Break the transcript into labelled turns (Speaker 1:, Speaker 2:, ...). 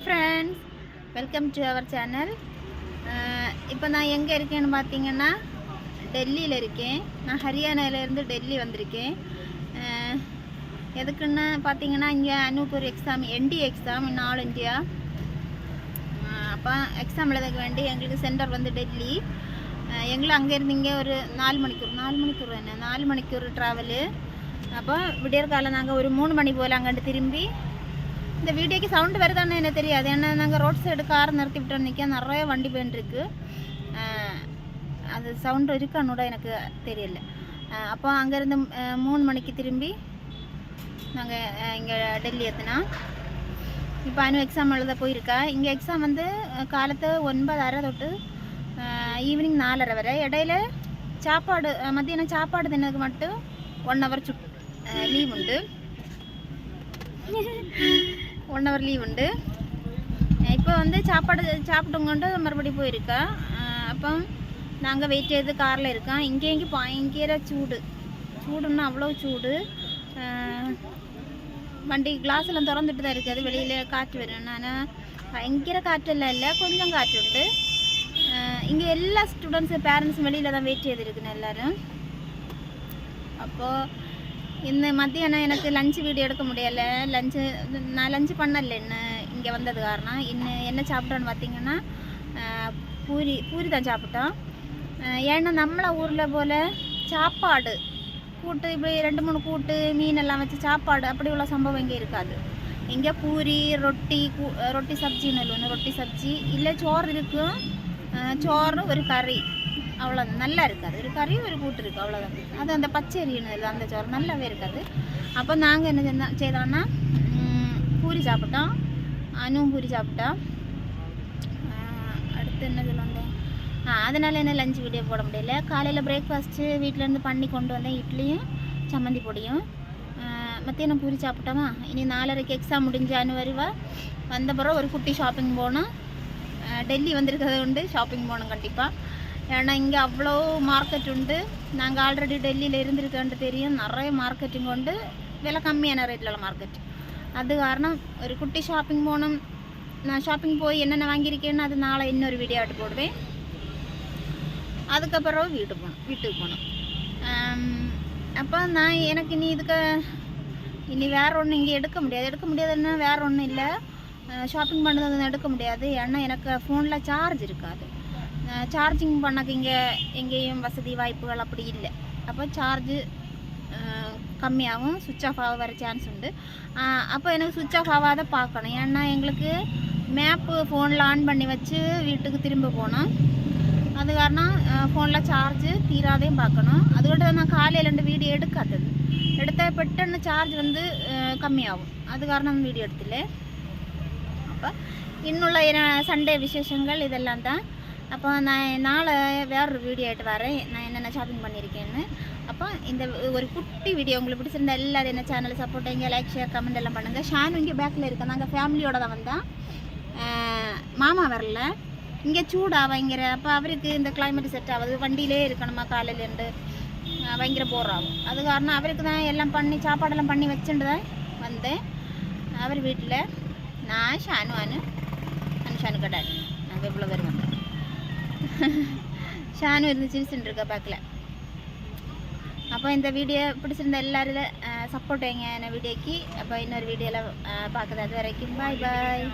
Speaker 1: Friends welcome to our channel இப்போ நான் எங்கே இருக்கேன்னு பார்த்தீங்கன்னா டெல்லியில் இருக்கேன். நான் ஹரியானாவிலேருந்து டெல்லி வந்திருக்கேன். Uh, எதுக்குன்னு பார்த்தீங்கன்னா இங்கே அனுக்கு ஒரு எக்ஸாம் என்டி exam in all India. Uh, அப்போ எக்ஸாம் எழுதக்க வேண்டி எங்களுக்கு சென்டர் வந்து டெல்லி. Uh, அஹ், எங்களும் அங்கேருந்து இங்கே ஒரு நாலு மணிக்கூர் நாலு மணிக்கூர் என்ன? நாலு மணிக்கூர் ட்ராவலு அப்போ விடியற்காலம் நாங்கள் ஒரு மூணு மணி போல் அங்கிட்டு திரும்பி இந்த வீடியோக்கு சவுண்டு வருதான்னு என்ன தெரியாது. ஏன்னா நாங்கள் ரோட் சைடு கார் நிறுத்தி விட்டோம். நிற்க நிறைய வண்டி போயின்னு அது சவுண்டு இருக்கான்னு எனக்கு தெரியல. அப்போ அங்கேருந்து மூணு மணிக்கு திரும்பி நாங்கள் இங்கே டெல்லி எத்தினா இப்போ அனு எக்ஸாம் எழுத போயிருக்கா. இங்கே எக்ஸாம் வந்து காலத்து ஒன்பதரை தொட்டு ஈவினிங் நாலரை வரை. இடையில சாப்பாடு மத்தியானம் சாப்பாடு தின்னதுக்கு மட்டும் ஒன் ஹவர் சுட் லீவ் உண்டு. ஒன் ஹவர் லீவ் உண்டு. இப்போ வந்து சாப்பாடு சாப்பிட்டுங்கன்ட்டு மறுபடி மறுபடியும் போயிருக்கா. அப்போ நாங்கள் வெயிட் செய்து காரில் இருக்கோம். இங்கே இங்கே பயங்கர சூடு. சூடுன்னா அவ்வளோ சூடு. வண்டி கிளாஸ் திறந்துட்டு தான் இருக்குது வெளியில் காற்று வரும் ஆனால் பயங்கர காற்றெல்லாம் இல்லை. கொஞ்சம் காற்று உண்டு. இங்கே எல்லா ஸ்டூடெண்ட்ஸு பேரண்ட்ஸும் வெளியில் தான் வெயிட் செய்திருக்குன்னு எல்லோரும். அப்போது இந்த மத்தியானம் எனக்கு லஞ்சு வீடியோ எடுக்க முடியலை. லஞ்சு நான் லஞ்சு பண்ணல இன்னும் இங்கே வந்தது காரணம். இன்னும் என்ன சாப்பிட்டோன்னு பார்த்தீங்கன்னா பூரி பூரி தான் சாப்பிட்டோம். ஏன்னா நம்மளை ஊரில் போல் சாப்பாடு கூட்டு இப்படி ரெண்டு மூணு கூட்டு மீன் எல்லாம் வச்சு சாப்பாடு அப்படி உள்ள சம்பவம் இங்கே இருக்காது. இங்கே பூரி ரொட்டி ரொட்டி சப்ஜின்னு ஒன்று ரொட்டி சப்ஜி இல்லை சோறு இருக்கும். சோறு ஒரு கறி. அவ்வளோதான் நல்லா இருக்காது. ஒரு கறி ஒரு கூட்டு இருக்குது அவ்வளோதான் அது அந்த பச்சரின்னு இல்லை அந்த சோறு நல்லாவே இருக்காது. அப்போ நாங்கள் என்ன செஞ்சோம் செய்தோம்னா பூரி சாப்பிட்டோம் அனுவும் பூரி சாப்பிட்டோம் அடுத்து என்ன சொல்ல வந்தேன் ஆ அதனால் என்ன லஞ்ச் வீடியோ போட முடியல. காலையில் பிரேக்ஃபாஸ்ட்டு வீட்டிலேருந்து பண்ணி கொண்டு வந்தேன் இட்லியும் சம்மந்தி பொடியும் மத்தியானம் பூரி சாப்பிட்டோமா? இனி நாலரைக்கு எக்ஸாம் முடிஞ்சு அனு வருவா வந்த பிறகு ஒரு குட்டி ஷாப்பிங் போனோம் டெல்லி வந்திருக்கிறது உண்டு ஷாப்பிங் போகணும் கண்டிப்பாக ஏன்னா இங்கே அவ்வளோ மார்க்கெட் உண்டு நாங்கள் ஆல்ரெடி டெல்லியில் இருந்திருக்கோன்ட்டு தெரியும் நிறைய மார்க்கெட்டிங் உண்டு விலை கம்மியான ரேட்டில் உள்ள மார்க்கெட் அது காரணம் ஒரு குட்டி ஷாப்பிங் போகணும் நான் ஷாப்பிங் போய் என்னென்ன வாங்கியிருக்கேன்னு அது நாளை இன்னொரு வீடியோ ஆட்டு போடுவேன் அதுக்கப்புறம் வீட்டு போகணும் வீட்டுக்கு போகணும் அப்போ நான் எனக்கு இனி இதுக்கு இனி வேற ஒன்று இங்கே எடுக்க முடியாது எடுக்க முடியாதுன்னா வேற ஒன்றும் இல்லை ஷாப்பிங் பண்ணது எடுக்க முடியாது ஏன்னா எனக்கு ஃபோனில் சார்ஜ் இருக்காது சார்ஜிங் பண்ணக்கு இங்கே எங்கேயும் வசதி வாய்ப்புகள் அப்படி இல்லை. அப்போ சார்ஜு கம்மியாகும். சுவிட்ச் ஆஃப் ஆக வர சான்ஸ் உண்டு அப்போ எனக்கு சுவிட்ச் ஆஃப் ஆகாத பார்க்கணும். ஏன்னா எங்களுக்கு மேப்பு ஃபோனில் ஆன் பண்ணி வச்சு வீட்டுக்கு திரும்ப போனோம் அது காரணம் ஃபோனில் சார்ஜு தீராதையும் பார்க்கணும். அதுக்கிட்ட நான் காலையில் ரெண்டு வீடியோ எடுக்காதது. எடுத்தால் பெட்டன்னு சார்ஜ் வந்து கம்மியாகும். அது காரணம் வீடியோ எடுத்துல அப்போ இன்னுள்ள சண்டே விசேஷங்கள் இதெல்லாம் தான். அப்போ நான் நாளை வேறொரு வீடியோ ஆகிட்டு வரேன். நான் என்னென்ன ஷாப்பிங் பண்ணியிருக்கேன்னு. அப்போ இந்த ஒரு குட்டி வீடியோ உங்களுக்கு பிடிச்சிருந்தா எல்லாரும் என்ன சேனலை சப்போர்ட் இங்கே லைக் ஷேர் கமெண்ட் எல்லாம் பண்ணுங்கள் ஷானு இங்கே பேக்கில் இருக்கேன். நாங்கள் ஃபேமிலியோட தான் வந்தோம் மாமா வரல. இங்கே சூடா பயங்கர. அப்போ அவருக்கு இந்த கிளைமேட் செட் ஆகுது. வண்டியிலே இருக்கணுமா காலையிலேருந்து பயங்கர போர் ஆகும். அது காரணம் அவருக்கு தான் எல்லாம் பண்ணி சாப்பாடெல்லாம் பண்ணி வச்சுட்டு தான் வந்தேன். அவர் வீட்டில் நான் ஷானு அனுஷானு அனு ஷானு கடாடி நாங்கள் இவ்வளோ பேர் வந்தோம் ஷானு இருந்து சிரிச்சுட்டு இருக்கா பேக்கில் அப்போ இந்த வீடியோ பிடிச்சிருந்த எல்லாரும் சப்போர்ட் வைங்க என்ன வீடியோக்கு அப்போ இன்னொரு வீடியோவில் பார்க்குறது அது வரைக்கும் பாய் பாய்